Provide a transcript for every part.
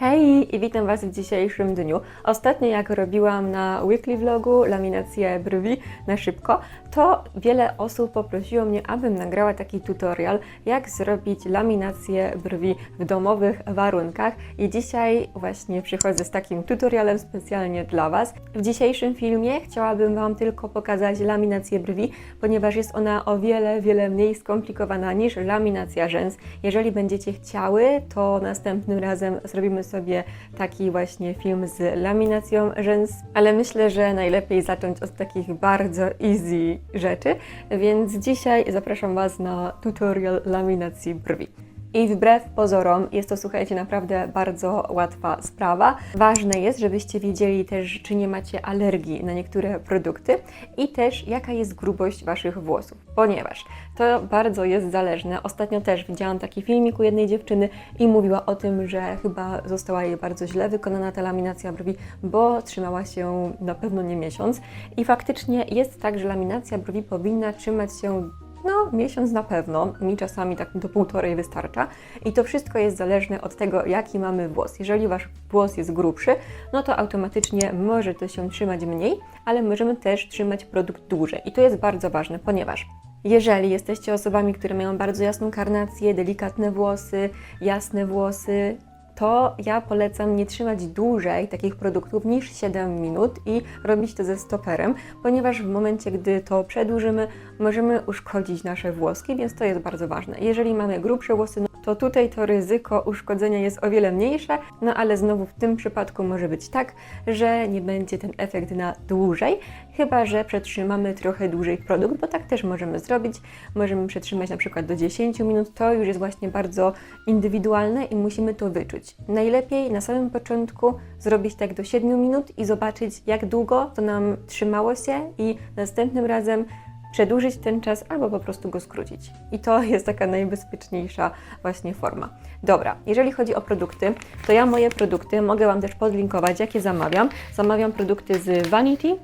Hej i witam Was w dzisiejszym dniu. Ostatnio jak robiłam na weekly vlogu laminację brwi na szybko, to wiele osób poprosiło mnie, abym nagrała taki tutorial, jak zrobić laminację brwi w domowych warunkach i dzisiaj właśnie przychodzę z takim tutorialem specjalnie dla Was. W dzisiejszym filmie chciałabym Wam tylko pokazać laminację brwi, ponieważ jest ona o wiele, wiele mniej skomplikowana niż laminacja rzęs. Jeżeli będziecie chciały, to następnym razem zrobimy sobie taki właśnie film z laminacją rzęs, ale myślę, że najlepiej zacząć od takich bardzo easy rzeczy, więc dzisiaj zapraszam Was na tutorial laminacji brwi. I wbrew pozorom jest to, słuchajcie, naprawdę bardzo łatwa sprawa. Ważne jest, żebyście wiedzieli też, czy nie macie alergii na niektóre produkty i też jaka jest grubość Waszych włosów, ponieważ to bardzo jest zależne. Ostatnio też widziałam taki filmik u jednej dziewczyny i mówiła o tym, że chyba została jej bardzo źle wykonana ta laminacja brwi, bo trzymała się na pewno nie miesiąc. I faktycznie jest tak, że laminacja brwi powinna trzymać się no, miesiąc na pewno, mi czasami tak do półtorej wystarcza. I to wszystko jest zależne od tego, jaki mamy włos. Jeżeli wasz włos jest grubszy, no to automatycznie może to się trzymać mniej, ale możemy też trzymać produkt dłużej. I to jest bardzo ważne, ponieważ jeżeli jesteście osobami, które mają bardzo jasną karnację, delikatne włosy, jasne włosy, to ja polecam nie trzymać dłużej takich produktów niż 7 minut i robić to ze stoperem, ponieważ w momencie, gdy to przedłużymy, możemy uszkodzić nasze włoski, więc to jest bardzo ważne. Jeżeli mamy grubsze włosy, to tutaj to ryzyko uszkodzenia jest o wiele mniejsze, no ale znowu w tym przypadku może być tak, że nie będzie ten efekt na dłużej, chyba że przetrzymamy trochę dłużej produkt, bo tak też możemy zrobić. Możemy przetrzymać na przykład do 10 minut, to już jest właśnie bardzo indywidualne i musimy to wyczuć. Najlepiej na samym początku zrobić tak do 7 minut i zobaczyć, jak długo to nam trzymało się, i następnym razem przedłużyć ten czas albo po prostu go skrócić. I to jest taka najbezpieczniejsza właśnie forma. Dobra, jeżeli chodzi o produkty, to ja moje produkty mogę Wam też podlinkować, jakie zamawiam. Zamawiam produkty z Vanity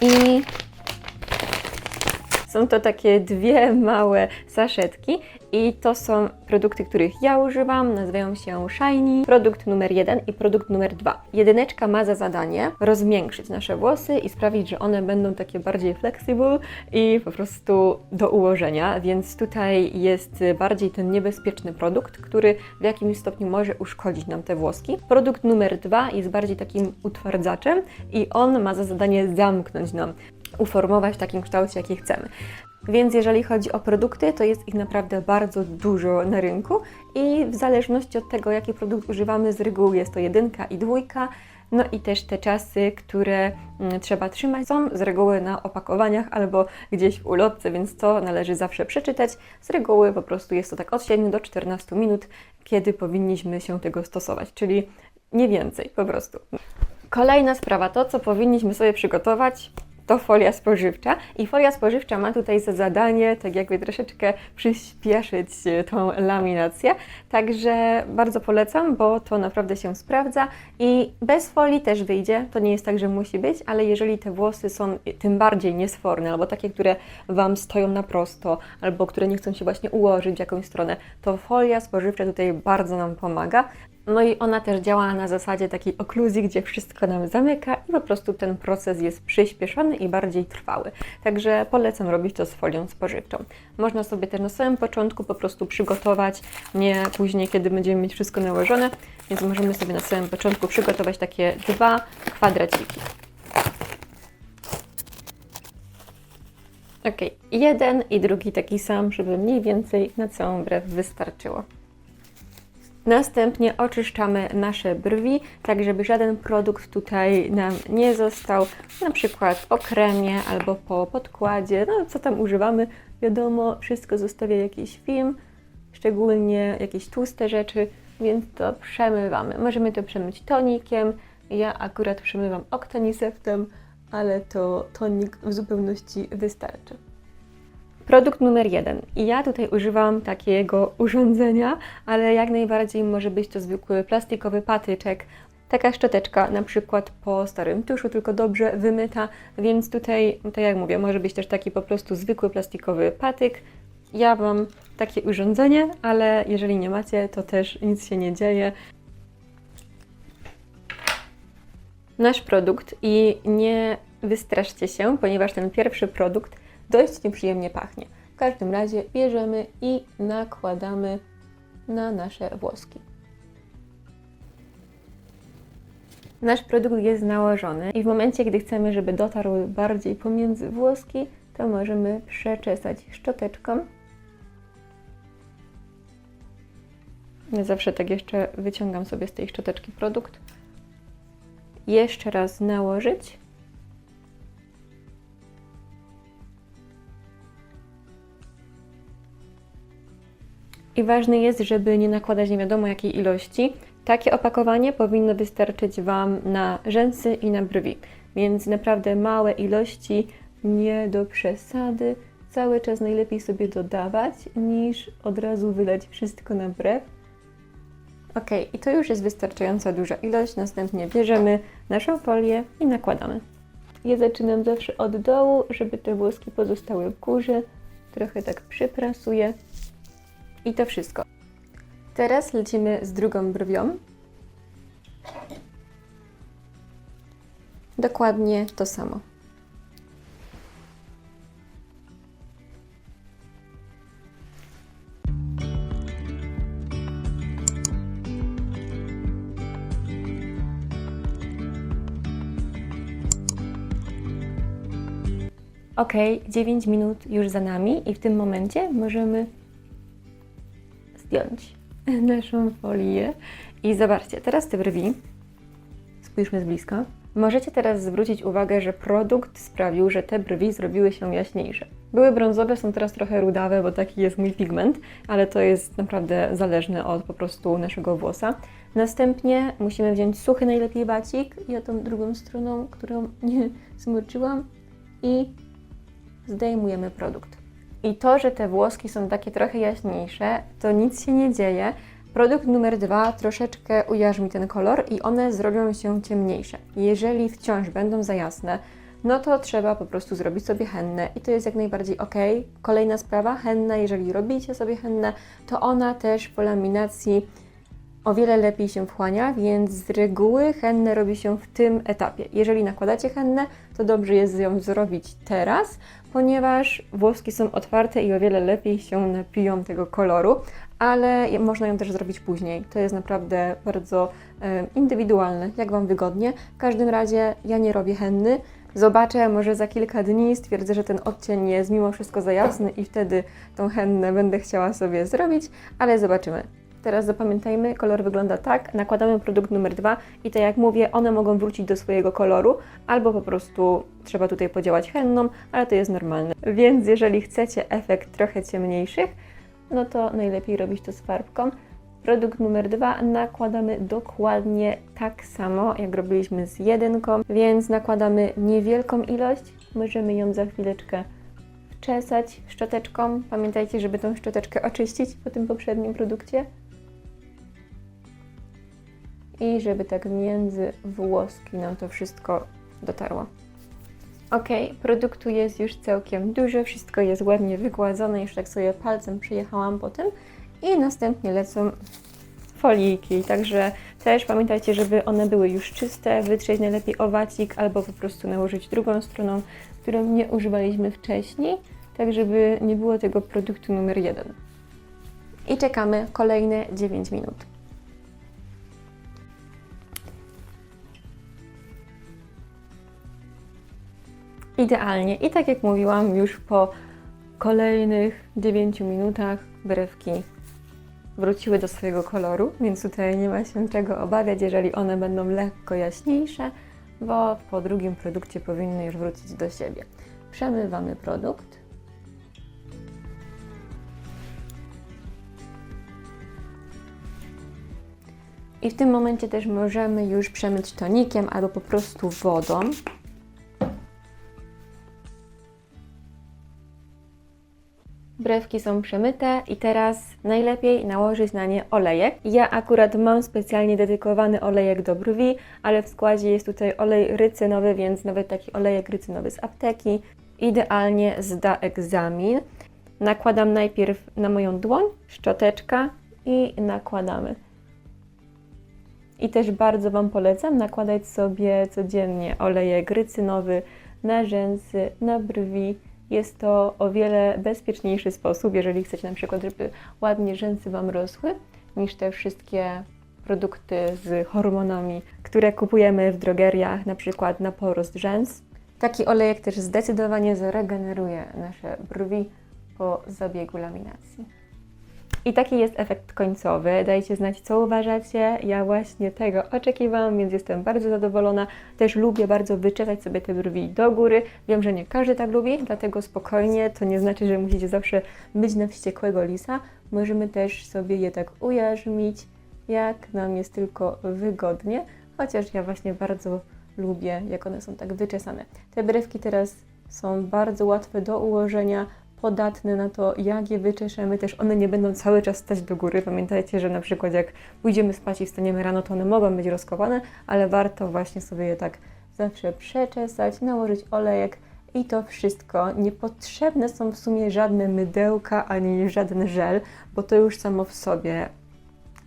i są to takie dwie małe saszetki i to są produkty, których ja używam. Nazywają się Shiny, produkt numer jeden i produkt numer dwa. Jedyneczka ma za zadanie rozmiększyć nasze włosy i sprawić, że one będą takie bardziej flexible i po prostu do ułożenia, więc tutaj jest bardziej ten niebezpieczny produkt, który w jakimś stopniu może uszkodzić nam te włoski. Produkt numer dwa jest bardziej takim utwardzaczem i on ma za zadanie zamknąć nam uformować w takim kształcie, jaki chcemy. Więc jeżeli chodzi o produkty, to jest ich naprawdę bardzo dużo na rynku i w zależności od tego, jaki produkt używamy, z reguły jest to jedynka i dwójka. No i też te czasy, które mm, trzeba trzymać, są z reguły na opakowaniach albo gdzieś w ulotce, więc to należy zawsze przeczytać. Z reguły po prostu jest to tak od 7 do 14 minut, kiedy powinniśmy się tego stosować, czyli nie więcej po prostu. Kolejna sprawa, to co powinniśmy sobie przygotować, to folia spożywcza. I folia spożywcza ma tutaj za zadanie tak jakby troszeczkę przyspieszyć e, tą laminację, także bardzo polecam, bo to naprawdę się sprawdza. I bez folii też wyjdzie, to nie jest tak, że musi być, ale jeżeli te włosy są tym bardziej niesforne albo takie, które Wam stoją na prosto albo które nie chcą się właśnie ułożyć w jakąś stronę, to folia spożywcza tutaj bardzo nam pomaga, no i ona też działa na zasadzie takiej okluzji, gdzie wszystko nam zamyka i po prostu ten proces jest przyspieszony i bardziej trwały. Także polecam robić to z folią spożywczą. Można sobie też na samym początku po prostu przygotować, nie później, kiedy będziemy mieć wszystko nałożone, więc możemy sobie na samym początku przygotować takie dwa kwadraciki. Ok, jeden i drugi taki sam, żeby mniej więcej na całą brew wystarczyło. Następnie oczyszczamy nasze brwi, tak żeby żaden produkt tutaj nam nie został, na przykład po kremie albo po podkładzie, no co tam używamy, wiadomo, wszystko zostawia jakiś film, szczególnie jakieś tłuste rzeczy, więc to przemywamy. Możemy to przemyć tonikiem, ja akurat przemywam oktaniseptem, ale to tonik w zupełności wystarczy. Produkt numer jeden. I ja tutaj używam takiego urządzenia, ale jak najbardziej może być to zwykły plastikowy patyczek. Taka szczoteczka, na przykład po starym tuszu, tylko dobrze wymyta, więc tutaj, tak jak mówię, może być też taki po prostu zwykły plastikowy patyk. Ja mam takie urządzenie, ale jeżeli nie macie, to też nic się nie dzieje. nasz produkt i nie wystraszcie się, ponieważ ten pierwszy produkt dość nieprzyjemnie pachnie. W każdym razie bierzemy i nakładamy na nasze włoski. Nasz produkt jest nałożony i w momencie, gdy chcemy, żeby dotarł bardziej pomiędzy włoski, to możemy przeczesać szczoteczką. Ja zawsze tak jeszcze wyciągam sobie z tej szczoteczki produkt. Jeszcze raz nałożyć. I ważne jest, żeby nie nakładać nie wiadomo jakiej ilości. Takie opakowanie powinno wystarczyć Wam na rzęsy i na brwi, więc naprawdę małe ilości, nie do przesady. Cały czas najlepiej sobie dodawać, niż od razu wydać wszystko na brew. Ok, i to już jest wystarczająca duża ilość. Następnie bierzemy naszą folię i nakładamy. Ja zaczynam zawsze od dołu, żeby te włoski pozostały w górze. Trochę tak przyprasuję. I to wszystko. Teraz lecimy z drugą brwią. Dokładnie to samo. Ok, 9 minut już za nami i w tym momencie możemy zdjąć naszą folię. I zobaczcie, teraz te brwi, spójrzmy z bliska. Możecie teraz zwrócić uwagę, że produkt sprawił, że te brwi zrobiły się jaśniejsze. Były brązowe, są teraz trochę rudawe, bo taki jest mój pigment, ale to jest naprawdę zależne od po prostu naszego włosa. Następnie musimy wziąć suchy najlepiej bacik, ja tą drugą stroną, którą nie zmoczyłam i zdejmujemy produkt. I to, że te włoski są takie trochę jaśniejsze, to nic się nie dzieje. Produkt numer dwa troszeczkę ujarzmi ten kolor i one zrobią się ciemniejsze. Jeżeli wciąż będą za jasne, no to trzeba po prostu zrobić sobie hennę i to jest jak najbardziej ok. Kolejna sprawa, henna, jeżeli robicie sobie hennę, to ona też po laminacji o wiele lepiej się wchłania, więc z reguły hennę robi się w tym etapie. Jeżeli nakładacie hennę, to dobrze jest ją zrobić teraz, ponieważ włoski są otwarte i o wiele lepiej się napiją tego koloru, ale można ją też zrobić później. To jest naprawdę bardzo indywidualne, jak Wam wygodnie. W każdym razie ja nie robię henny. Zobaczę, może za kilka dni stwierdzę, że ten odcień jest mimo wszystko za jasny i wtedy tą hennę będę chciała sobie zrobić, ale zobaczymy. Teraz zapamiętajmy, kolor wygląda tak, nakładamy produkt numer dwa i tak jak mówię, one mogą wrócić do swojego koloru, albo po prostu trzeba tutaj podziałać henną, ale to jest normalne. Więc jeżeli chcecie efekt trochę ciemniejszych, no to najlepiej robić to z farbką. Produkt numer dwa nakładamy dokładnie tak samo, jak robiliśmy z jedynką, więc nakładamy niewielką ilość, możemy ją za chwileczkę wczesać szczoteczką. Pamiętajcie, żeby tą szczoteczkę oczyścić po tym poprzednim produkcie i żeby tak między włoski nam to wszystko dotarło. Ok, produktu jest już całkiem dużo, wszystko jest ładnie wygładzone, jeszcze tak sobie palcem przyjechałam po tym i następnie lecą foliki, także też pamiętajcie, żeby one były już czyste, wytrzeć najlepiej owacik albo po prostu nałożyć drugą stroną, którą nie używaliśmy wcześniej, tak żeby nie było tego produktu numer jeden. I czekamy kolejne 9 minut. Idealnie. I tak jak mówiłam, już po kolejnych 9 minutach brewki wróciły do swojego koloru, więc tutaj nie ma się czego obawiać, jeżeli one będą lekko jaśniejsze, bo po drugim produkcie powinny już wrócić do siebie. Przemywamy produkt. I w tym momencie też możemy już przemyć tonikiem albo po prostu wodą. Brewki są przemyte i teraz najlepiej nałożyć na nie olejek. Ja akurat mam specjalnie dedykowany olejek do brwi, ale w składzie jest tutaj olej rycynowy, więc nawet taki olejek rycynowy z apteki idealnie zda egzamin. Nakładam najpierw na moją dłoń, szczoteczka i nakładamy. I też bardzo Wam polecam nakładać sobie codziennie olejek rycynowy na rzęsy, na brwi. Jest to o wiele bezpieczniejszy sposób, jeżeli chcecie na przykład, żeby ładnie rzęsy Wam rosły, niż te wszystkie produkty z hormonami, które kupujemy w drogeriach, na przykład na porost rzęs. Taki olejek też zdecydowanie zregeneruje nasze brwi po zabiegu laminacji. I taki jest efekt końcowy. Dajcie znać, co uważacie. Ja właśnie tego oczekiwałam, więc jestem bardzo zadowolona. Też lubię bardzo wyczesać sobie te brwi do góry. Wiem, że nie każdy tak lubi, dlatego spokojnie. To nie znaczy, że musicie zawsze być na wściekłego lisa. Możemy też sobie je tak ujarzmić, jak nam jest tylko wygodnie. Chociaż ja właśnie bardzo lubię, jak one są tak wyczesane. Te brewki teraz są bardzo łatwe do ułożenia, podatne na to, jak je wyczeszemy. Też one nie będą cały czas stać do góry. Pamiętajcie, że na przykład jak pójdziemy spać i wstaniemy rano, to one mogą być rozkowane, ale warto właśnie sobie je tak zawsze przeczesać, nałożyć olejek i to wszystko. Niepotrzebne są w sumie żadne mydełka ani żaden żel, bo to już samo w sobie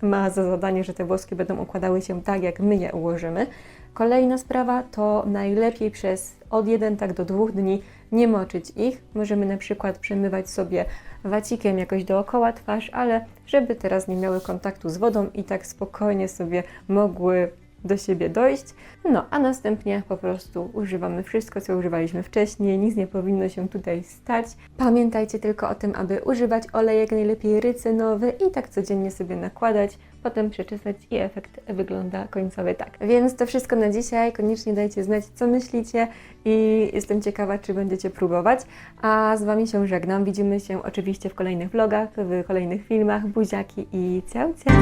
ma za zadanie, że te włoski będą układały się tak, jak my je ułożymy. Kolejna sprawa to najlepiej przez od 1 tak do 2 dni nie moczyć ich. Możemy na przykład przemywać sobie wacikiem jakoś dookoła twarz, ale żeby teraz nie miały kontaktu z wodą i tak spokojnie sobie mogły do siebie dojść. No, a następnie po prostu używamy wszystko, co używaliśmy wcześniej, nic nie powinno się tutaj stać. Pamiętajcie tylko o tym, aby używać olejek najlepiej rycynowy i tak codziennie sobie nakładać, potem przeczesać i efekt wygląda końcowy tak. Więc to wszystko na dzisiaj. Koniecznie dajcie znać, co myślicie i jestem ciekawa, czy będziecie próbować. A z Wami się żegnam. Widzimy się oczywiście w kolejnych vlogach, w kolejnych filmach. Buziaki i ciao, ciao!